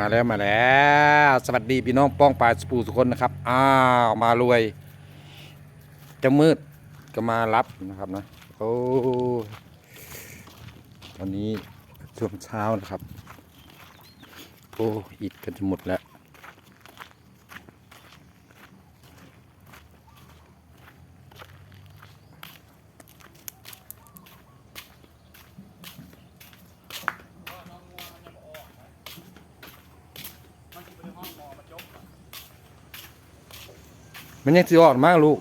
มาแล้วมาแล้วสวัสดีพี่น้องป้องปลายสปูทุกคนนะครับ อ้าวมารวย จะมืดก็มารับนะครับนะโอ้ตอนนี้ช่วงเช้านะครับ โอ้อิดกันจะหมดแล้ว มันยังสิออกมากลูก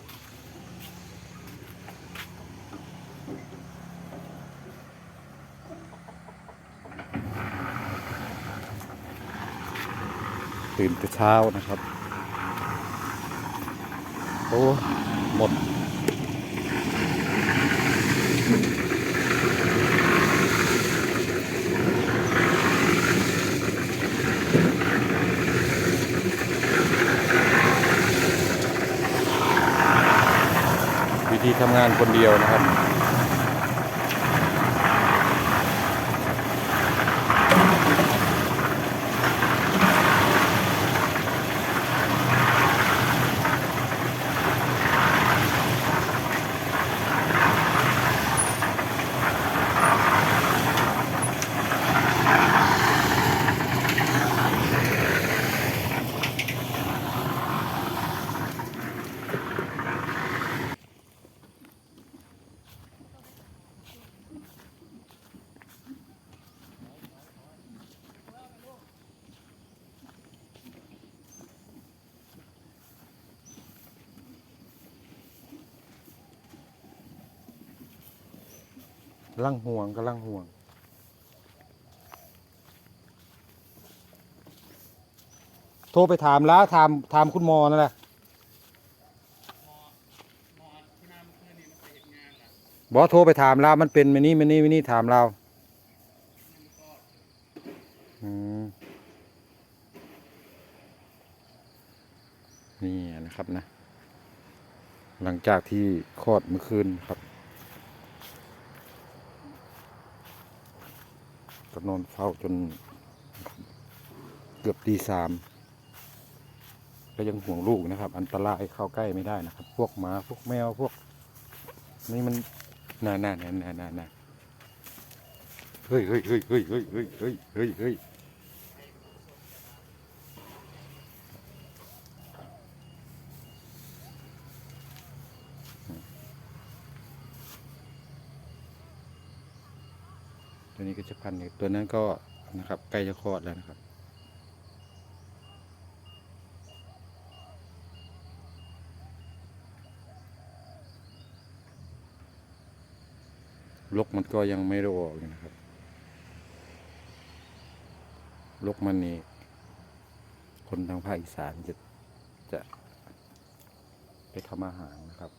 ตื่นแต่เช้านะครับ โอ้ หมด วิธีทำ งานคนเดียวนะครับ ลังห่วงก็ลังห่วง โทรไปถามแล้วถามถามคุณหมอนั่นแหละบอกโทรไปถามเรามันเป็นมันนี่มันนี่มันนี่ถามเราอืมนี่นะครับนะ หลังจากที่คลอดเมื่อคืนครับ ก็นอนเฝ้าจนเกือบตีสามก็ยังห่วงลูกนะครับ อันตรายเข้าใกล้ไม่ได้นะครับ พวกหมาพวกแมวพวก นี่มันน่าน่าน่าน่าน่าน่าเฮ้ยเฮ้ยเฮ้ยเฮ้ยเฮ้ยเฮ้ยเฮ้ยเฮ้ยเฮ้ยตัว นี้ก็จะพันอยู่ตัวนั้นก็นะครับใกล้จะคลอดแล้วนะครับ ลกมันก็ยังไม่ได้ออกอยู่นะครับ ลกมันนี่คนทางภาคอีสานจะจะไปทำอาหารนะครับ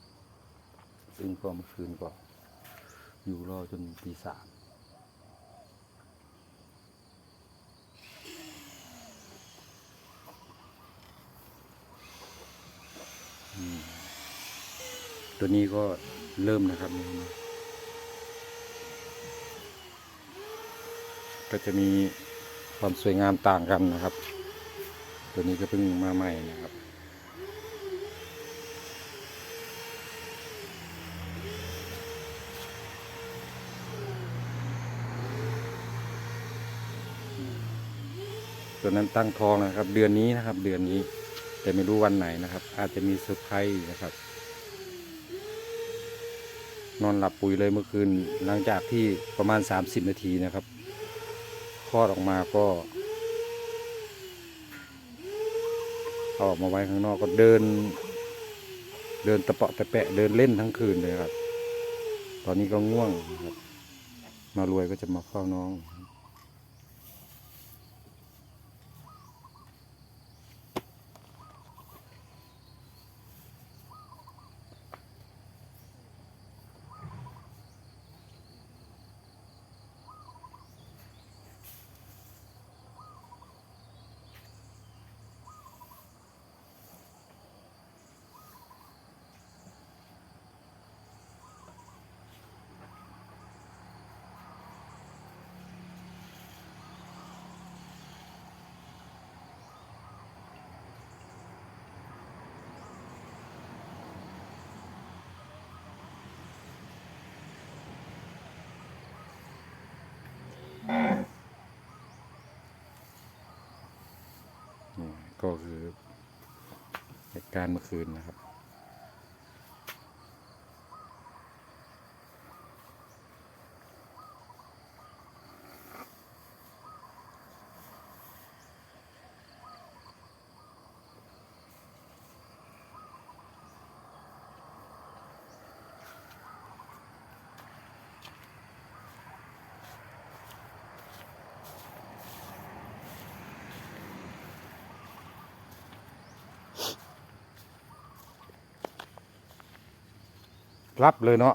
ซึ่งก็เมื่อคืนก็อยู่รอจนตีสาม ตัวนี้ก็เริ่มนะครับ ก็จะมีความสวยงามต่างกันนะครับ ตัวนี้ก็เพิ่งมาใหม่นะครับตัวนั้นตั้งทองนะครับ เดือนนี้นะครับ เดือนนี้ แต่ไม่รู้วันไหนนะครับ อาจจะมีเซอร์ไพรส์นะครับ นอนหลับปุ๋ยเลยเมื่อคืนหลังจากที่ประมาณ 30 นาทีนะครับคลอดออกมาก็เอาออกมาไว้ข้างนอกก็เดิน เดินตะเปาะตะแปะเดินเล่นทั้งคืนเลยครับ ตอนนี้ก็ง่วงครับมารวยก็จะมาเฝ้าน้อง ก็คือเหตุการณ์เมื่อคืนนะครับ รับเลยเนาะ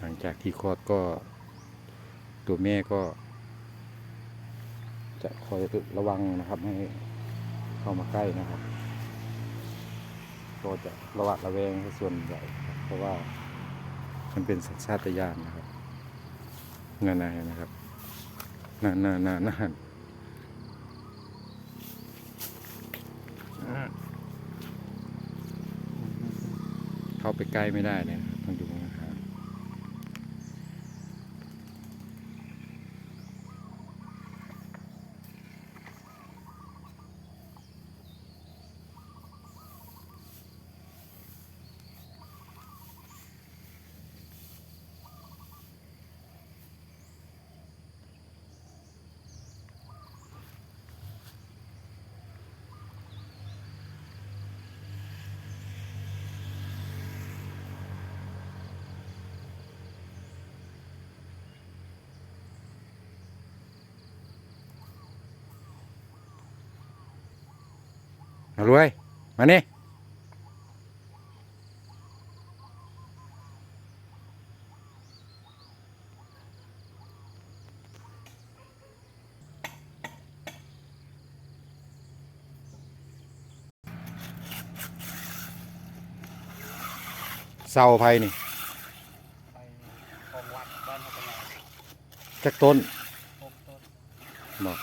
หลังจากที่คลอดก็ ตัวแม่ก็ จะคอยระวังนะครับให้เข้ามาใกล้นะครับก็จะระวัดระแวงส่วนใหญ่เพราะว่ามันเป็นสัญชาตญาณนะครับ นั่นนะนะครับนั่นนั่นนั่นนั่นเข้าไปใกล้ไม่ได้เลยนะครับ รวย มานี่เสาไฟนี่ไปของวัดบ้านพัฒนาจักต้นหกต้นบอก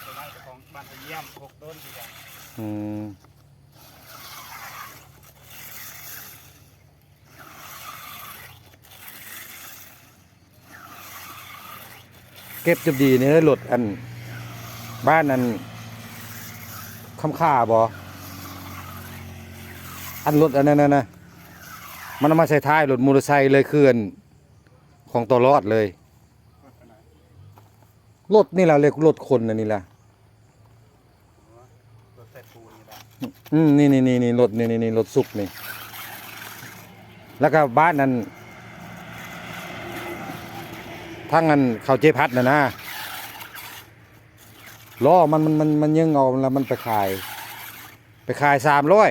ไปไล่ไปของบ้านพะเยี่ยมหกต้นทีเดียว อืมเก็บจะดีนี่ได้หลดอัน บ้านอันคำค่าบออันรถอันนั้นน่ะมันมาใส่ท้ายรถมอเตอร์ไซค์เลยเคลื่อนของตัวรอดเลยรถนรถนี่แหละเรียกรถคนนะนี่แหละ รถใส่ปูนนี่แหละ อืมนี่นี่นี่นี่รถนี่นี่นี่รถสุกนี่ แล้วก็บ้านนั้นทั้งนั้นเขาเจพัดนะนะล้อมันมันมันมันยังเอาแล้วมันไปขาย ไปขายสามร้อย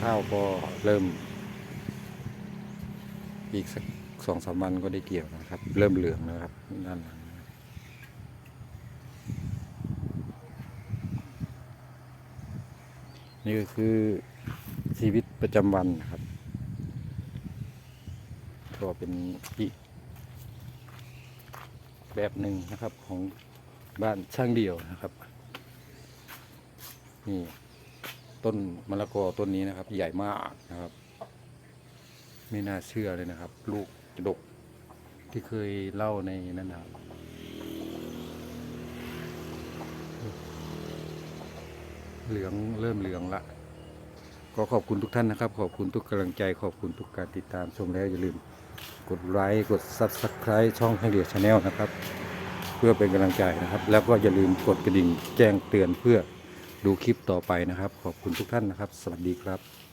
ข้าวก็เริ่ม อีกสักสองสามวันก็ได้เกี่ยวนะครับ เริ่มเหลืองนะครับด้านหลังนี่ก็คือชีวิตประจำวันนะครับ ก็เป็นอีกแบบหนึ่งนะครับของบ้านช่างเดี่ยวนะครับ นี่ ต้นมะละกอต้นนี้นะครับ ใหญ่มากนะครับ ไม่น่าเชื่อเลยนะครับ ลูกจะดกที่เคยเล่าในนั้นนะครับเหลืองเริ่มเหลืองละ ก็ขอบคุณทุกท่านนะครับ ขอบคุณทุกกำลังใจ ขอบคุณทุกการติดตามชมแล้วอย่าลืมกดไลค์กด Subscribe ช่องให้เดียชาแนลนะครับ เพื่อเป็นกำลังใจนะครับ แล้วก็อย่าลืมกดกระดิ่งแจ้งเตือนเพื่อ ดูคลิปต่อไปนะครับ ขอบคุณทุกท่านนะครับ สวัสดีครับ